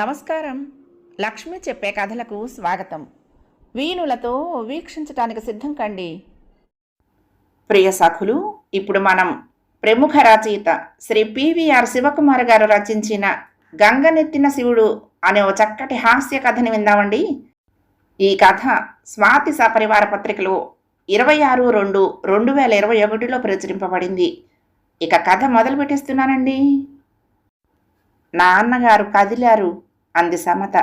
నమస్కారం. లక్ష్మి చెప్పే కథలకు స్వాగతం. వీణులతో వీక్షించటానికి సిద్ధం కండి. ప్రియ సఖులు ఇప్పుడు మనం ప్రముఖ రచయిత శ్రీ పివిఆర్ శివకుమార్ గారు రచించిన గంగనెత్తిన శివుడు అనే ఓ చక్కటి హాస్య కథని విందామండి. ఈ కథ స్వాతి సపరివార పత్రికలో ఇరవై ఆరు రెండు రెండు వేల ఇరవై ఒకటిలో ప్రచురింపబడింది. ఇక కథ మొదలు పెట్టేస్తున్నానండి నాన్నగారు కదిలారు అంది సమత.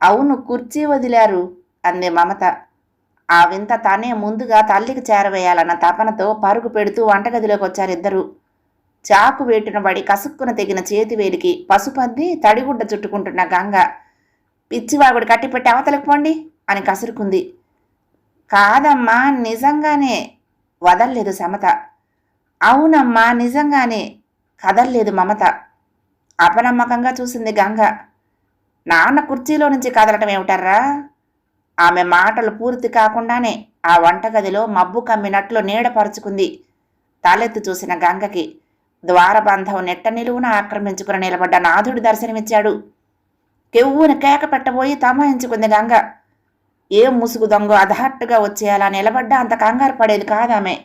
అవును కుర్చీ వదిలారు అంది మమత. ఆ వింత తనే ముందుగా తల్లికి చేరవేయాలన్న తపనతో పరుగు పెడుతూ వంటగదిలోకి వచ్చారు చాకు వేటున పడి కసుక్కున తెగిన చేతివేలికి పసుపద్ది తడిగుడ్డ చుట్టుకుంటున్న గంగ. పిచ్చివాగుడు కట్టిపెట్టి అవతలకు పోండి అని కసురుకుంది. కాదమ్మా నిజంగానే వదల్లేదు సమత. అవునమ్మా నిజంగానే. కదల్లేదు మమత. అపనమ్మకంగా చూసింది గంగ. నాన్న కుర్చీలో నుంచి కదలటం ఏమిటర్రా? ఆమె మాటలు పూర్తి కాకుండానే ఆ వంటగదిలో మబ్బు కమ్మినట్లు నీడపరుచుకుంది తలెత్తి చూసిన గంగకి ద్వారబంధం నెట్ట నిలువున ఆక్రమించుకుని నిలబడ్డ నాథుడు దర్శనమిచ్చాడు. కెవ్వున కేక పెట్టబోయి తమాయించుకుంది గంగ. ఏం ముసుగు దొంగ అధహట్టుగా వచ్చేయాలా నిలబడ్డ అంత కంగారు పడేది కాదామె.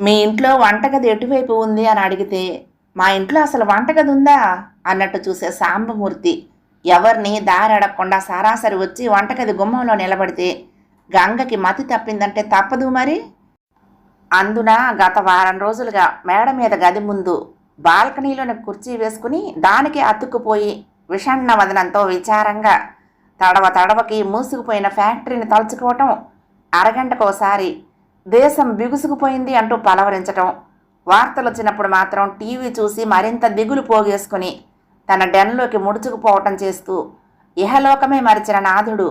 మీ ఇంట్లో వంటగది ఎటువైపు ఉంది అని అడిగితే మా ఇంట్లో అసలు వంటగది ఉందా? అన్నట్టు చూసే సాంబమూర్తి ఎవరిని దారడకుండా సరాసరి వచ్చి వంటగది గుమ్మంలో నిలబడితే గంగకి మతి తప్పిందంటే తప్పదు మరి? అందున గత వారం రోజులుగా మేడ మీద గది ముందు బాల్కనీలోని కుర్చీ వేసుకుని దానికి అతుక్కుపోయి విషణ్ణ వదనంతో విచారంగా తడవ తడవకి మూసుకుపోయిన ఫ్యాక్టరీని తలుచుకోవటం అరగంటకోసారి దేశం బిగుసుకుపోయింది అంటూ పలవరించటం. వార్తలు వచ్చినప్పుడు మాత్రం టీవీ చూసి మరింత దిగులు పోగేసుకుని తన డెన్లోకి ముడుచుకుపోవటం చేస్తూ ఇహలోకమే మరిచిన నాథుడు.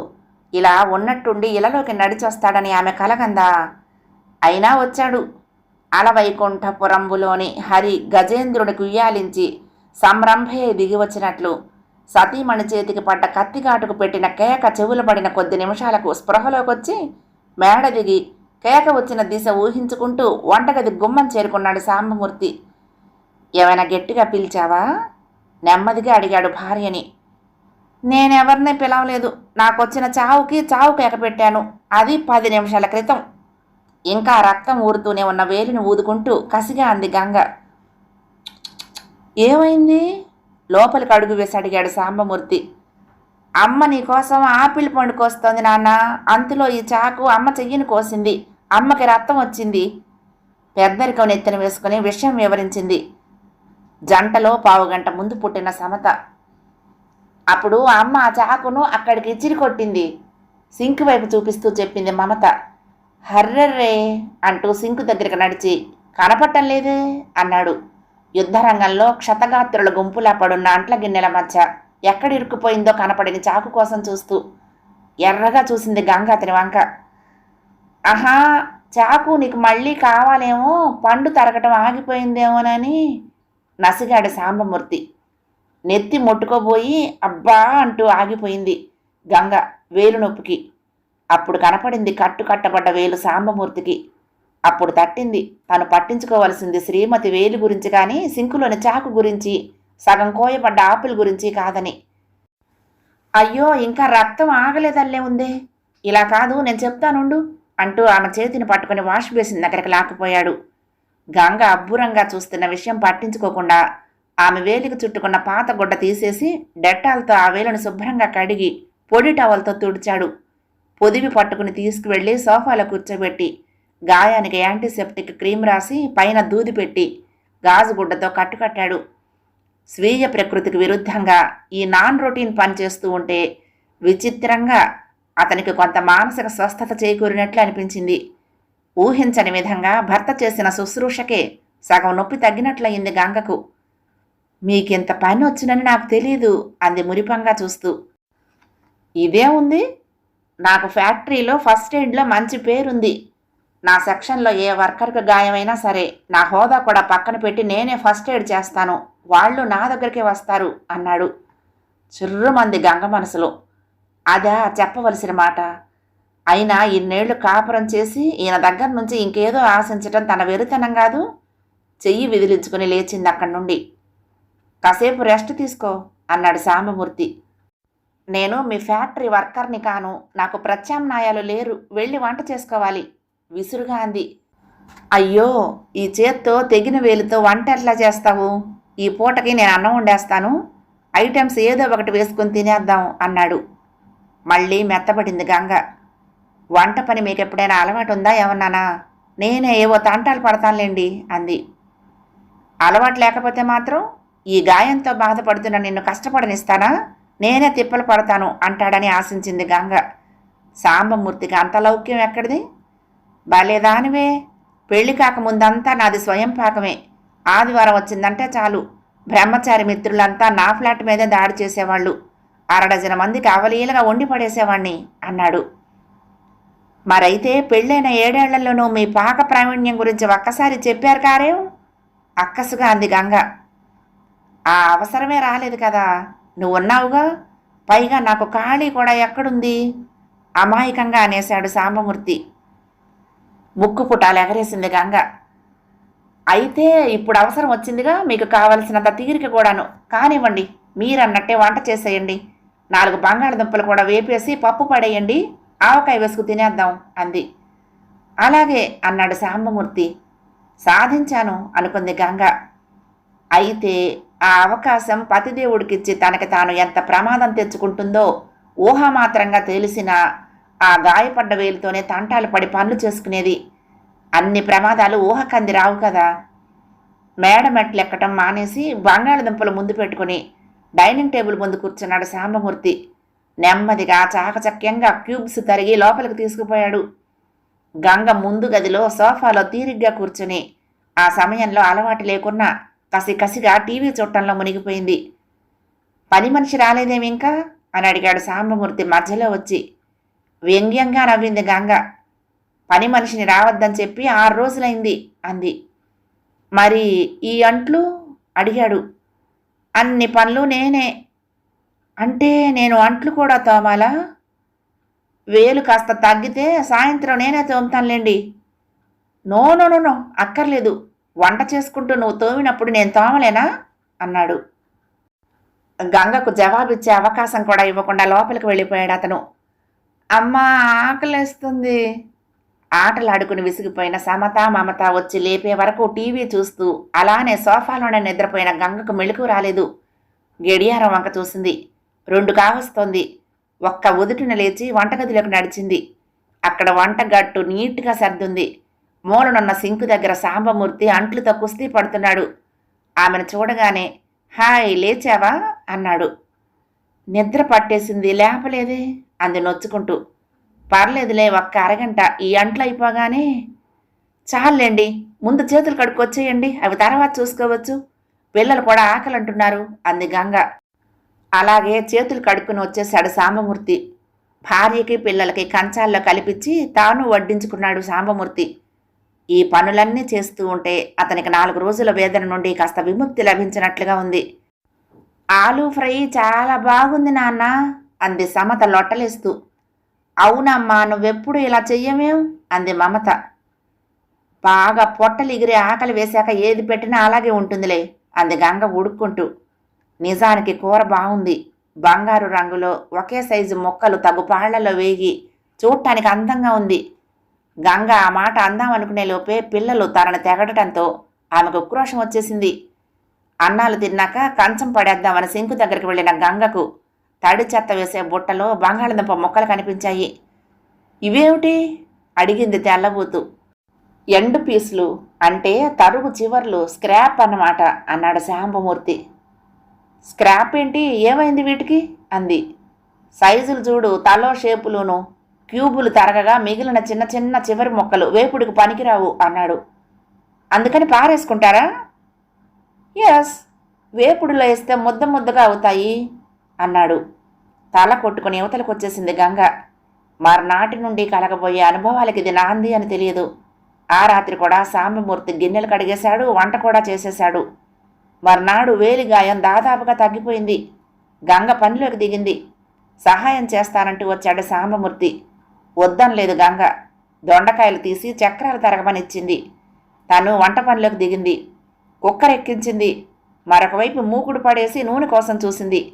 ఇలా ఉన్నట్టుండి ఇలలోకి నడిచొస్తాడని ఆమె కలగందా? అయినా వచ్చాడు. అలవైకుంఠపురంబులోని హరి గజేంద్రుడికి ఉయ్యాలించి సంరంభే దిగి వచ్చినట్లు సతీమణి చేతికి పడ్డ కత్తిగాటుకు పెట్టిన కేక చెవులు పడిన కొద్ది నిమిషాలకు స్పృహలోకొచ్చి మేడ దిగి కేక వచ్చిన దిశ ఊహించుకుంటూ వంటగది గుమ్మం చేరుకున్నాడు సాంబమూర్తి. ఏమైనా గట్టిగా పిలిచావా? నెమ్మదిగా అడిగాడు భార్యని. నేనెవరిని పిలవలేదు. నాకొచ్చిన చావుకి చావు కేక పెట్టాను. అది పది నిమిషాల క్రితం. ఇంకా రక్తం ఊరుతూనే ఉన్న వేలిని ఊదుకుంటూ కసిగా అంది గంగ. ఏమైంది? లోపలికి అడుగు వేసి అడిగాడు సాంబమూర్తి. అమ్మ నీకోసం ఆపిల్ పండు కోస్తోంది నాన్న. అంతలో ఈ చాకు అమ్మ చెయ్యిని కోసింది. అమ్మకి రక్తం వచ్చింది. పెద్దరికం నెత్తిన వేసుకుని విషయం వివరించింది. జంటలో పావుగంట ముందు పుట్టిన సమత. అప్పుడు అమ్మ ఆ చాకును అక్కడికి ఇచ్చిరి కొట్టింది. సింక్ వైపు చూపిస్తూ చెప్పింది మమత. హర్రర్రే అంటూ సింకు దగ్గరికి నడిచి కనపట్టం లేదే అన్నాడు. యుద్ధరంగంలో క్షతగాత్రుల గుంపులా పడున్న అంట్ల గిన్నెల మధ్య ఎక్కడ ఇరుక్కుపోయిందో కనపడిన చాకు కోసం చూస్తూ ఎర్రగా చూసింది గంగ అతని వంక. ఆహా చాకు నీకు మళ్ళీ కావాలేమో పండు తరగటం ఆగిపోయిందేమోనని నసిగాడు సాంబమూర్తి. నెత్తి ముట్టుకోబోయి అబ్బా అంటూ ఆగిపోయింది గంగ వేలు నొప్పికి. అప్పుడు కనపడింది కట్టు కట్టబడ్డ వేలు సాంబమూర్తికి. అప్పుడు తట్టింది తను పట్టించుకోవలసింది శ్రీమతి వేలు గురించి కానీ సింకులోని చాకు గురించి సగం కోయబడ్డ ఆపిల్ గురించి కాదని. అయ్యో ఇంకా రక్తం ఆగలేదల్లే ఉందే. ఇలా కాదు నేను చెప్తానుండు. అంటూ ఆమె చేతిని పట్టుకుని వాష్ బేసిన్ దగ్గరికి లాక్కుపోయాడు. గంగ అబ్బురంగా చూస్తున్న విషయం పట్టించుకోకుండా ఆమె వేలికి చుట్టుకున్న పాత గుడ్డ తీసేసి డెట్టాలతో ఆ వేలను శుభ్రంగా కడిగి పొడి టవల్తో తుడిచాడు. పొదివి పట్టుకుని తీసుకువెళ్ళి సోఫాలో కూర్చోబెట్టి గాయానికి యాంటీసెప్టిక్ క్రీమ్ రాసి పైన దూది పెట్టి గాజు గుడ్డతో కట్టుకట్టాడు. స్వీయ ప్రకృతికి విరుద్ధంగా ఈ నాన్ రొటీన్ పని చేస్తూ ఉంటే విచిత్రంగా అతనికి కొంత మానసిక స్వస్థత చేకూరినట్లు అనిపించింది. ఊహించని విధంగా భర్త చేసిన శుశ్రూషకే సగం నొప్పి తగ్గినట్లయింది గంగకు. మీకింత పని వచ్చినని నాకు తెలియదు అంది మురిపంగా చూస్తూ. ఇదే ఉంది? నాకు ఫ్యాక్టరీలో ఫస్ట్ ఎయిడ్లో మంచి పేరుంది. నా సెక్షన్లో ఏ వర్కర్కి గాయమైనా సరే నా హోదా కూడా పక్కన పెట్టి నేనే ఫస్ట్ ఎయిడ్ చేస్తాను. వాళ్ళు నా దగ్గరికి వస్తారు అన్నాడు. చుర్రుమంది గంగ మనసులో. అదా చెప్పవలసిన మాట. అయినా ఇన్నేళ్ళు కాపురం చేసి ఈయన దగ్గర నుంచి ఇంకేదో ఆశించటం తన వెరితనం కాదు. చెయ్యి విదిలించుకుని లేచింది అక్కడి నుండి. కాసేపు రెస్ట్ తీసుకో అన్నాడు సాంబమూర్తి. నేను మీ ఫ్యాక్టరీ వర్కర్ని కాను. నాకు ప్రత్యామ్నాయాలు లేరు. వెళ్ళి వంట చేసుకోవాలి. విసురుగా అంది. అయ్యో ఈ చేత్తో తెగిన వేలుతో వంట ఎట్లా చేస్తావు? ఈ పూటకి నేను అన్నం వండేస్తాను. ఐటమ్స్ ఏదో ఒకటి వేసుకుని తినేద్దాం అన్నాడు. మళ్ళీ మెత్తబడింది గంగ. వంట పని మీకు ఎప్పుడైనా అలవాటు ఉందా ఏమన్నానా? నేనే ఏవో తంటాలు పడతానులేండి అంది. అలవాటు లేకపోతే మాత్రం ఈ గాయంతో బాధపడుతున్న నిన్ను కష్టపడనిస్తానా? నేనే తిప్పలు పడతాను అంటాడని ఆశించింది గంగ. సాంబమూర్తికి అంత లౌక్యం ఎక్కడిది? బాలేదానివే పెళ్ళి కాకముందంతా నాది స్వయం పాకమే. ఆదివారం వచ్చిందంటే చాలు. బ్రహ్మచారి మిత్రులంతా నా ఫ్లాట్ మీదే దాడి చేసేవాళ్ళు. అరడజన మందికి అవలీలగా వండి పడేసేవాణ్ణి అన్నాడు. మరైతే పెళ్ళైన ఏడేళ్ళలోనూ మీ పాక ప్రావీణ్యం గురించి ఒక్కసారి చెప్పారు కారేం? అక్కసుగా అంది గంగ. ఆ అవసరమే రాలేదు కదా. నువ్వు ఉన్నావుగా పైగా నాకు ఖాళీ కూడా ఎక్కడుంది? అమాయకంగా అనేశాడు సాంబమూర్తి. ముక్కు పుటాలు ఎగరేసింది గంగ. అయితే ఇప్పుడు అవసరం వచ్చిందిగా మీకు కావలసినంత తీరిక కూడాను. కానివ్వండి మీరన్నట్టే వంట చేసేయండి. నాలుగు బంగాళదుంపలు కూడా వేపేసి పప్పు పడేయండి. ఆవకాయ వేసుకు తినేద్దాం అంది. అలాగే అన్నాడు సాంబమూర్తి సాధించాను అనుకుంది గంగ. అయితే ఆ అవకాశం పతిదేవుడికిచ్చి తనకి తాను ఎంత ప్రమాదం తెచ్చుకుంటుందో ఊహామాత్రంగా తెలిసిన ఆ గాయపడ్డ వేలుతోనే తంటాలు పడి పనులు చేసుకునేది. అన్ని ప్రమాదాలు ఊహకంది రావు కదా. మేడ మెట్లు ఎక్కటం మానేసి బంగాళదుంపలు ముందు పెట్టుకుని డైనింగ్ టేబుల్ ముందు కూర్చున్నాడు సాంబమూర్తి నెమ్మదిగా చాకచక్యంగా క్యూబ్స్ తరిగి లోపలికి తీసుకుపోయాడు. గంగ ముందు గదిలో సోఫాలో తీరిగ్గా కూర్చుని ఆ సమయంలో అలవాటు లేకున్నా కసి కసిగా టీవీ చూడటంలో మునిగిపోయింది. పని మనిషి రాలేదేమి ఇంకా అని అడిగాడు సాంబమూర్తి మధ్యలో వచ్చి. వ్యంగ్యంగా నవ్వింది గంగ. పని మనిషిని రావద్దని చెప్పి ఆరు రోజులైంది అంది. మరి ఈ అంట్లు? అడిగాడు. అన్ని పనులు నేనే. అంటే నేను అంట్లు కూడా తోమాలా? వేలు కాస్త తగ్గితే సాయంత్రం నేనే తోముతానులేండి. నో నో నో నో అక్కర్లేదు. వంట చేసుకుంటూ నువ్వు తోమినప్పుడు నేను తోమలేనా? అన్నాడు. గంగకు జవాబిచ్చే అవకాశం కూడా ఇవ్వకుండా లోపలికి వెళ్ళిపోయాడు అతను. అమ్మా ఆకలేస్తుంది. ఆటలాడుకుని విసిగిపోయిన సమత మమత వచ్చి లేపే వరకు టీవీ చూస్తూ అలానే సోఫాలోనే నిద్రపోయిన గంగకు మెళుకు రాలేదు. గడియారం వంక చూసింది. రెండు కావస్తోంది. ఒక్క ఉదుటిన లేచి వంటగదిలోకి నడిచింది. అక్కడ వంటగట్టు నీట్గా సర్దుంది. మూలనున్న సింకు దగ్గర సాంబమూర్తి అంట్లుతో కుస్తీ పడుతున్నాడు. ఆమెను చూడగానే హాయ్ లేచావా? అన్నాడు. నిద్ర పట్టేసింది లేపలేదే? అంది నొచ్చుకుంటూ. పర్లేదులే ఒక్క అరగంట. ఈ అంట్లు అయిపోగానే చాలండి ముందు చేతులు కడుక్కొచ్చేయండి అవి తర్వాత చూసుకోవచ్చు. పిల్లలు కూడా ఆకలి అంటున్నారు అంది గంగ. అలాగే చేతులు కడుక్కుని వచ్చేశాడు సాంబమూర్తి. భార్యకి పిల్లలకి కంచాల్లో కలిపించి తాను వడ్డించుకున్నాడు సాంబమూర్తి. ఈ పనులన్నీ చేస్తూ ఉంటే అతనికి నాలుగు రోజుల వేదన నుండి కాస్త విముక్తి లభించినట్లుగా ఉంది. ఆలూ ఫ్రై చాలా బాగుంది నాన్న అంది సమత లొట్టలేస్తూ. అవునమ్మా నువ్వెప్పుడు ఇలా చెయ్యమేం? అంది మమత. బాగా పొట్టలు ఎగిరి ఆకలి వేశాక ఏది పెట్టినా అలాగే ఉంటుందిలే అంది గంగ ఉడుక్కుంటూ. నిజానికి కూర బాగుంది. బంగారు రంగులో ఒకే సైజు మొక్కలు తగు పాళ్ళలో వేగి చూడటానికి అందంగా ఉంది. గంగ ఆ మాట అందాం అనుకునే లోపే పిల్లలు తనను తెగడటంతో ఆమెకు ఉక్రోషం వచ్చేసింది. అన్నాలు తిన్నాక కంచం పడేద్దామని సింకు దగ్గరికి వెళ్ళిన గంగకు తడి చెత్త వేసే బుట్టలో బంగాళదుంప మొక్కలు కనిపించాయి. ఇవేమిటి? అడిగింది తెల్లబూతు. ఎండు పీసులు అంటే తరుగు చివర్లు స్క్రాప్ అన్నమాట అన్నాడు శాంబమూర్తి. స్క్రాప్ ఏంటి? ఏమైంది వీటికి? అంది. సైజులు చూడు తలో షేపులోను క్యూబులు తరగగా మిగిలిన చిన్న చిన్న చివరి మొక్కలు వేపుడికి పనికిరావు అన్నాడు. అందుకని పారేసుకుంటారా? ఎస్ వేపుడులో వేస్తే ముద్ద ముద్దగా అవుతాయి. అన్నాడు. తల కొట్టుకుని యువతలకు వచ్చేసింది గంగ. మర్నాటి నుండి కలగబోయే అనుభవాలకి ఇది నాంది అని తెలియదు. ఆ రాత్రి కూడా సాంబమూర్తి గిన్నెలు కడిగేశాడు వంట కూడా చేసేశాడు. మర్నాడు వేలి గాయం దాదాపుగా తగ్గిపోయింది. గంగ పనిలోకి దిగింది. సహాయం చేస్తానంటూ వచ్చాడు సాంబమూర్తి. వద్దనలేదు గంగ. దొండకాయలు తీసి చక్రాలు తరగమనిచ్చింది. తను వంట పనిలోకి దిగింది. కుక్కరెక్కించింది. మరొకవైపు మూకుడు పడేసి నూనె కోసం చూసింది.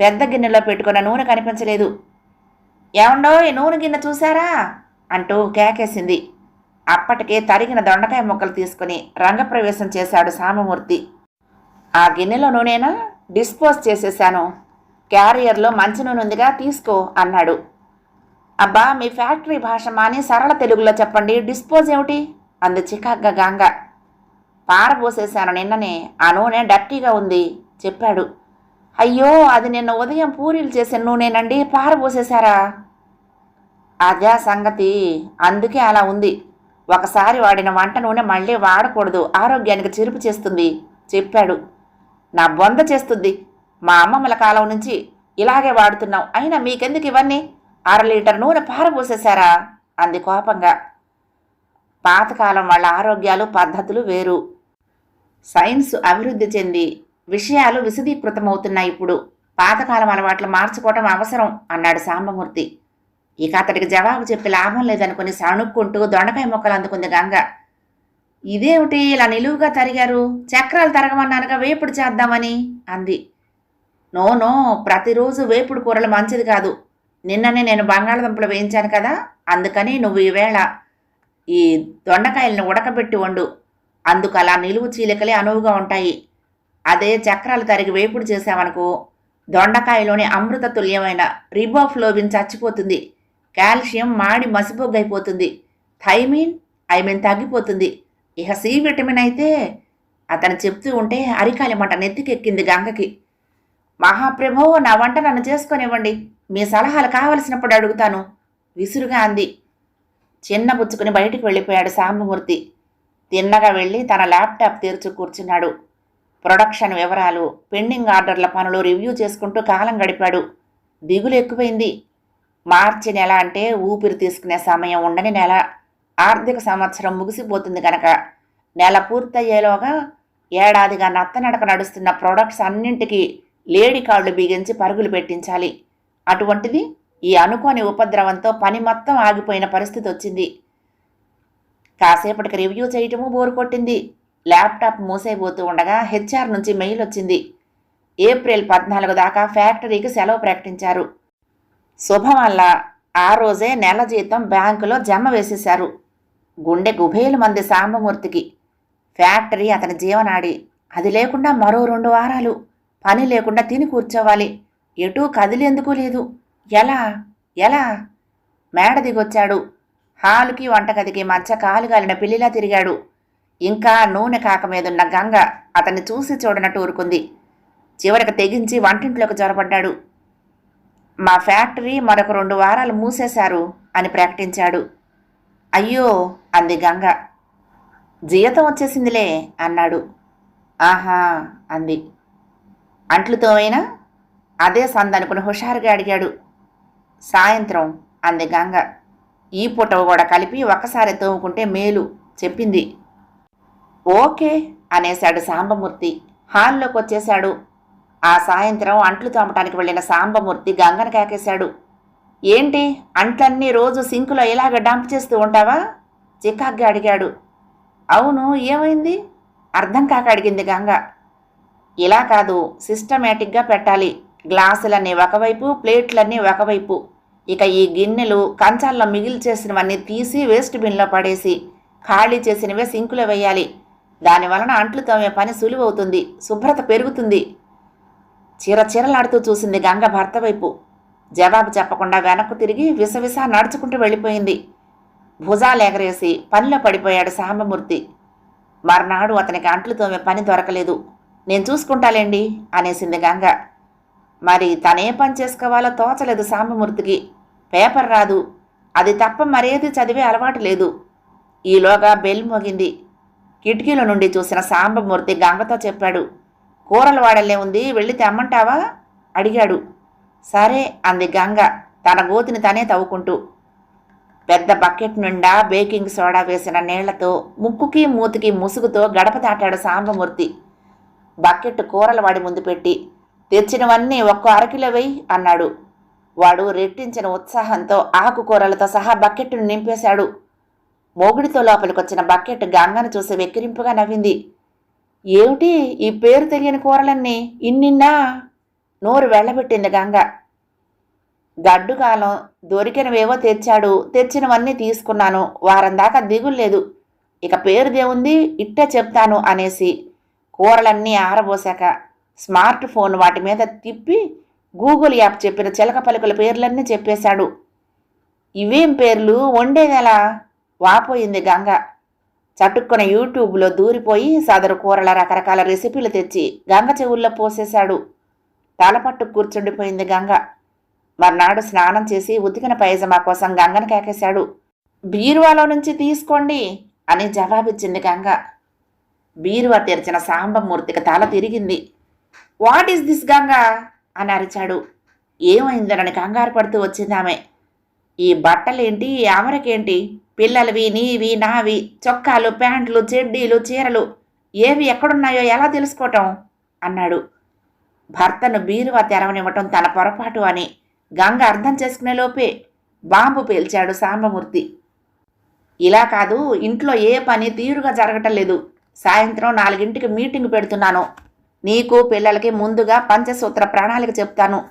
పెద్ద గిన్నెలో పెట్టుకున్న నూనె కనిపించలేదు. ఏమండో ఈ నూనె గిన్నె చూసారా అంటూ కేకేసింది. అప్పటికే తరిగిన దొండకాయ ముక్కలు తీసుకుని రంగప్రవేశం చేశాడు సామమూర్తి. ఆ గిన్నెలో నూనెనా? డిస్పోజ్ చేసేశాను. క్యారియర్లో మంచి నూనె ఉందిగా తీసుకో అన్నాడు. అబ్బా మీ ఫ్యాక్టరీ భాష మాని సరళ తెలుగులో చెప్పండి. డిస్పోజ్ ఏమిటి? అంది చికాగ్గా గాంగ. పారబోసేశాను నిన్ననే. ఆ నూనె డర్టీగా ఉంది చెప్పాడు. అయ్యో అది నిన్న ఉదయం పూరీలు చేసిన నూనెనండి పారబోసేశారా? అదే సంగతి. అందుకే అలా ఉంది. ఒకసారి వాడిన వంట నూనె మళ్ళీ వాడకూడదు. ఆరోగ్యానికి చిరుపు చేస్తుంది. చెప్పాడు. నా బొంద చేస్తుంది. మా అమ్మమ్మల కాలం నుంచి ఇలాగే వాడుతున్నాం. అయినా మీకెందుకు ఇవన్నీ? అర లీటర్ నూనె పారబోసేశారా? అంది కోపంగా. పాతకాలం వాళ్ళ ఆరోగ్యాలు పద్ధతులు వేరు. సైన్స్ అభివృద్ధి చెంది. విషయాలు విశదీకృతమవుతున్నాయి ఇప్పుడు. పాతకాలం అలవాట్లు మార్చుకోవటం అవసరం అన్నాడు సాంబమూర్తి. ఇక అతడికి జవాబు చెప్పి లాభం లేదనుకుని సణుక్కుంటూ దొండకాయ మొక్కలు అందుకుంది గంగ. ఇదేమిటి ఇలా నిలువుగా తరిగారు? చక్రాలు తరగమన్నానుగా వేపుడు చేద్దామని అంది. నో నో ప్రతిరోజు వేపుడు కూరలు మంచిది కాదు. నిన్ననే నేను బంగాళదుంపలు వేయించాను కదా అందుకని నువ్వు ఈవేళ ఈ దొండకాయలను ఉడకబెట్టి వండు. అందుకు అలా నిలువు చీలికలే అనువుగా ఉంటాయి. అదే చక్రాలు తరిగి వేపుడు చేసామనుకో దొండకాయలోని అమృత తుల్యమైన రిబోఫ్లోబిన్ చచ్చిపోతుంది. కాల్షియం మాడి మసిబొగ్గైపోతుంది. థైమిన్ ఐ మీన్ తగ్గిపోతుంది. ఇక సి విటమిన్ అయితే అతను చెప్తూ ఉంటే అరికాలి మంట నెత్తికెక్కింది గంగకి. మహాప్రభో నా వంట నన్ను చేసుకొనివ్వండి. మీ సలహాలు కావలసినప్పుడు అడుగుతాను. విసురుగా అంది. చిన్న పుచ్చుకుని బయటికి వెళ్ళిపోయాడు సాంబమూర్తి. తిన్నగా వెళ్ళి తన ల్యాప్టాప్ తెరుచు కూర్చున్నాడు. ప్రొడక్షన్ వివరాలు పెండింగ్ ఆర్డర్ల పనులు రివ్యూ చేసుకుంటూ కాలం గడిపాడు. దిగులు ఎక్కువైంది. మార్చి నెల అంటే ఊపిరి తీసుకునే సమయం ఉండని నెల. ఆర్థిక సంవత్సరం ముగిసిపోతుంది కనుక నెల పూర్తయ్యేలోగా ఏడాదిగా నత్తనడక నడుస్తున్న ప్రొడక్ట్స్ అన్నింటికీ లేడి కాళ్ళు బిగించి పరుగులు పెట్టించాలి. అటువంటిది ఈ అనుకోని ఉపద్రవంతో పని మొత్తం ఆగిపోయిన పరిస్థితి వచ్చింది. కాసేపటికి రివ్యూ చేయటము బోరు కొట్టింది. ల్యాప్టాప్ మూసైపోతూ ఉండగా హెచ్ఆర్ నుంచి మెయిల్ వచ్చింది. ఏప్రిల్ పద్నాలుగు దాకా ఫ్యాక్టరీకి సెలవు ప్రకటించారు. శుభం వల్ల ఆ రోజే నెల జీతం బ్యాంకులో జమ వేసేశారు. గుండె గుభేలు మంది సాంబమూర్తికి. ఫ్యాక్టరీ అతని జీవనాడి. అది లేకుండా మరో రెండు వారాలు. పని లేకుండా తిని కూర్చోవాలి. ఎటూ కదిలేందుకు లేదు. ఎలా? ఎలా? మేడ దిగొచ్చాడు. హాలుకి వంటగదికి మధ్య కాలుగాలిన పిల్లిలా తిరిగాడు. ఇంకా నూనె కాక మీదున్న గంగ అతన్ని చూసి చూడనట్టు ఊరుకుంది. చివరికి తెగించి వంటింట్లోకి జ్వరపడ్డాడు మా ఫ్యాక్టరీ మరొక రెండు వారాలు మూసేశారు అని ప్రకటించాడు. అయ్యో అంది గంగ. జీతం వచ్చేసిందిలే అన్నాడు. ఆహా అంది. అంట్లతో అయినా? అదే సందనుకుని హుషారుగా అడిగాడు. సాయంత్రం అంది గంగ. ఈ పూట కూడా కలిపి ఒక్కసారి తోముకుంటే మేలు చెప్పింది. ఓకే అనేశాడు సాంబమూర్తి. హాల్లోకి వచ్చేశాడు ఆ సాయంత్రం అంట్లు తోమటానికి వెళ్ళిన సాంబమూర్తి గంగను కాకేశాడు. ఏంటి అంట్లన్నీ రోజు సింకులో ఇలాగ డంప్ చేస్తూ ఉంటావా? చికాగ్గా అడిగాడు. అవును ఏమైంది? అర్థం కాక అడిగింది గంగ. ఇలా కాదు సిస్టమేటిక్గా పెట్టాలి. గ్లాసులన్నీ ఒకవైపు ప్లేట్లన్నీ ఒకవైపు. ఇక ఈ గిన్నెలు కంచాల్లో మిగిలి చేసినవన్నీ తీసి వేస్ట్ బిన్లో పడేసి ఖాళీ చేసినవే సింకులో వేయాలి. దాని వలన అంట్లు తోమే పని సులువవుతుంది శుభ్రత పెరుగుతుంది. చీర చీరలాడుతూ చూసింది గంగ భర్త వైపు. జవాబు చెప్పకుండా వెనక్కు తిరిగి విసవిస నడుచుకుంటూ వెళ్ళిపోయింది. భుజాలు ఎగరేసి పనిలో పడిపోయాడు సాంబమూర్తి. మర్నాడు అతనికి అంట్లు తోమే పని దొరకలేదు. నేను చూసుకుంటాలేండి అనేసింది గంగ. మరి తనే పని చేసుకోవాలో తోచలేదు సాంబమూర్తికి. పేపర్ రాదు. అది తప్ప మరేది చదివే అలవాటు లేదు. ఈలోగా బెల్ మోగింది. కిటికీల నుండి చూసిన సాంబమూర్తి గంగతో చెప్పాడు కూరలు వాడలే ఉంది వెళ్ళి తెమ్మంటావా? అడిగాడు. సరే అంది గంగ తన గోతిని తనే తవ్వుకుంటూ. పెద్ద బకెట్ నిండా బేకింగ్ సోడా వేసిన నీళ్ళతో ముక్కుకి మూతికి ముసుగుతో గడప దాటాడు సాంబమూర్తి. బకెట్ కూరల వాడి ముందు పెట్టి తెచ్చినవన్నీ ఒక్క అరకిలో వెయ్యి అన్నాడు. వాడు రెట్టించిన ఉత్సాహంతో ఆకుకూరలతో సహా బకెట్ను నింపేశాడు. మోగుడితో లోపలికొచ్చిన బకెట్ గంగను చూసి వెక్కిరింపుగా నవ్వింది. ఏమిటి ఈ పేరు తెలియని కూరలన్నీ ఇన్నిన్నా నోరు వెళ్ళబెట్టింది గంగ. గడ్డు కాలం దొరికినవేవో తెచ్చాడు. తెచ్చినవన్నీ తీసుకున్నాను. వారం దాకా దిగులేదు ఇక పేరు దేవుంది ఇట్టే చెప్తాను అనేసి కూరలన్నీ ఆరబోసాక స్మార్ట్ ఫోన్ వాటి మీద తిప్పి గూగుల్ యాప్ చెప్పిన చిలక పలుకుల పేర్లన్నీ చెప్పేశాడు. ఇవేం పేర్లు? వండేదెలా వాపోయింది గంగ. చటుక్కున యూట్యూబ్లో దూరిపోయి సదరు కూరల రకరకాల రెసిపీలు తెచ్చి గంగ చెవుల్లో పోసేశాడు. తలపట్టు కూర్చుండిపోయింది గంగ. మర్నాడు స్నానం చేసి ఉతికిన పైజమా కోసం గంగను కేకేశాడు. బీరువాలో నుంచి తీసుకోండి అని జవాబిచ్చింది గంగ. బీరువా తెరిచిన సాంబమూర్తికి తల తిరిగింది. What is this Ganga? అని అరిచాడు. ఏమైందనని కంగారు పడుతూ వచ్చింది ఆమె. ఈ బట్టలేంటి? ఈ అమరకేంటి? పిల్లలవి నీవి నావి చొక్కాలు ప్యాంట్లు చెడ్డీలు చీరలు ఏవి ఎక్కడున్నాయో ఎలా తెలుసుకోవటం అన్నాడు. భర్తను బీరువా తెరవనివ్వటం తన పొరపాటు అని గంగ అర్థం చేసుకునే లోపే బాంబు పేల్చాడు సాంబమూర్తి. ఇలా కాదు ఇంట్లో ఏ పని తీరుగా జరగటం లేదు. సాయంత్రం నాలుగింటికి మీటింగ్ పెడుతున్నాను. నీకు పిల్లలకి ముందుగా పంచసూత్ర ప్రణాళిక చెప్తాను.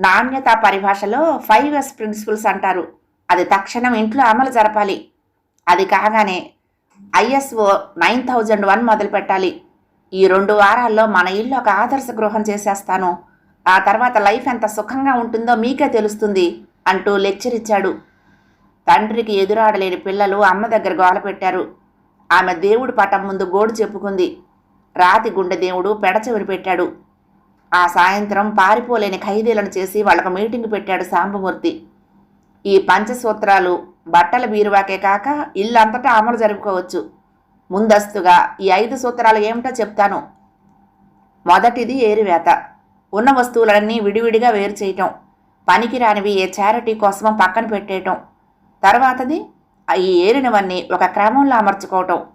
నాణ్యత పరిభాషలో ఫైవ్ ఎస్ ప్రిన్సిపల్స్ అంటారు. అది తక్షణం ఇంట్లో అమలు జరపాలి. అది కాగానే ఐఎస్ఓ నైన్ థౌజండ్ వన్ మొదలు పెట్టాలి. ఈ రెండు వారాల్లో మన ఇల్లు ఒక ఆదర్శ గృహం చేసేస్తాను. ఆ తర్వాత లైఫ్ ఎంత సుఖంగా ఉంటుందో మీకే తెలుస్తుంది అంటూ లెక్చర్ ఇచ్చాడు తండ్రికి ఎదురాడలేని పిల్లలు అమ్మ దగ్గర గోల పెట్టారు. ఆమె దేవుడి పటం ముందు గోడు చెప్పుకుంది. రాతి గుండె దేవుడు పెడచెవిని పెట్టాడు. ఆ సాయంత్రం పారిపోలేని ఖైదీలను చేసి వాళ్ళకు మీటింగ్ పెట్టాడు సాంబమూర్తి. ఈ పంచసూత్రాలు బట్టల బీరువాకే కాక ఇల్లంతటా అమలు జరుపుకోవచ్చు. ముందస్తుగా ఈ ఐదు సూత్రాలు ఏమిటో చెప్తాను. మొదటిది ఏరివేత. ఉన్న వస్తువులన్నీ విడివిడిగా వేరు చేయటం. పనికిరానివి ఏ చారిటీ కోసమో పక్కన పెట్టేయటం. తర్వాతది ఈ ఏరినవన్నీ ఒక క్రమంలో అమర్చుకోవటం.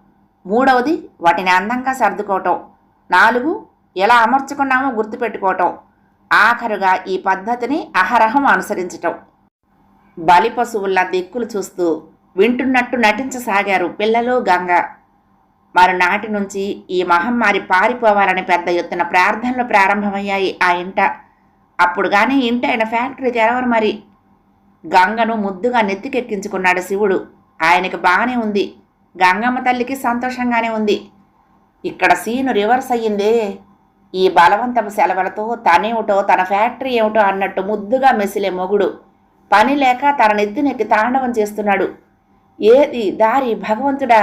మూడవది వాటిని అందంగా సర్దుకోవటం. నాలుగు ఎలా అమర్చుకున్నామో గుర్తుపెట్టుకోవటం. ఆఖరుగా ఈ పద్ధతిని అహరహం అనుసరించటం. బలి పశువుల్లా దిక్కులు చూస్తూ వింటున్నట్టు నటించసాగారు పిల్లలు గంగ. మరునాటి నుంచి ఈ మహమ్మారి పారిపోవాలని పెద్ద ఎత్తున ప్రార్థనలు ప్రారంభమయ్యాయి ఆ ఇంట. అప్పుడు కానీ ఇంట ఆయన ఫ్యాక్టరీ తెరవరు మరి. గంగను ముద్దుగా నెత్తికెక్కించుకున్నాడు శివుడు. ఆయనకి బాగానే ఉంది. గంగమ్మ తల్లికి సంతోషంగానే ఉంది. ఇక్కడ సీను రివర్స్ అయ్యిందే. ఈ బలవంతపు సెలవులతో తనేమిటో తన ఫ్యాక్టరీ ఏమిటో అన్నట్టు ముద్దుగా మెసిలే మొగుడు. పని లేక తన నెత్తినెక్కి తాండవం చేస్తున్నాడు. ఏది? దారి? భగవంతుడా?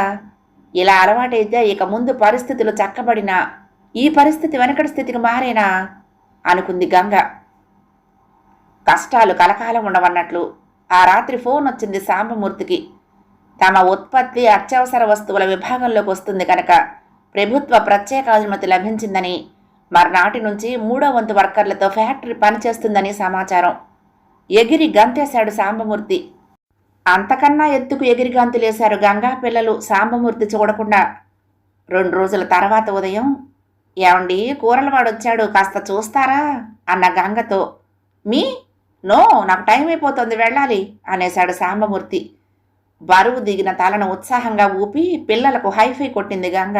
ఇలా అలవాటైతే ఇక ముందు పరిస్థితులు చక్కబడినా ఈ పరిస్థితి వెనకటి స్థితికి మారేనా? అనుకుంది గంగ. కష్టాలు కలకాలం ఉండవన్నట్లు ఆ రాత్రి ఫోన్ వచ్చింది సాంబమూర్తికి. తమ ఉత్పత్తి అత్యవసర వస్తువుల విభాగంలోకి వస్తుంది కనుక ప్రభుత్వ ప్రత్యేక అనుమతి లభించిందని మర్నాటి నుంచి మూడో వంతు వర్కర్లతో ఫ్యాక్టరీ పనిచేస్తుందని సమాచారం. ఎగిరి గంతేశాడు సాంబమూర్తి. అంతకన్నా ఎత్తుకు ఎగిరి గంతులేశారు గంగా పిల్లలు సాంబమూర్తి చూడకుండా. రెండు రోజుల తర్వాత ఉదయం ఏమండి కూరలవాడొచ్చాడు కాస్త చూస్తారా? అన్న గంగతో. మీ? నో నాకు టైం అయిపోతుంది వెళ్ళాలి అనేశాడు సాంబమూర్తి. బరువు దిగిన తలను ఉత్సాహంగా ఊపి పిల్లలకు హైఫై కొట్టింది గంగ.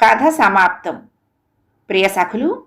కథ సమాప్తం. ప్రియ సఖులు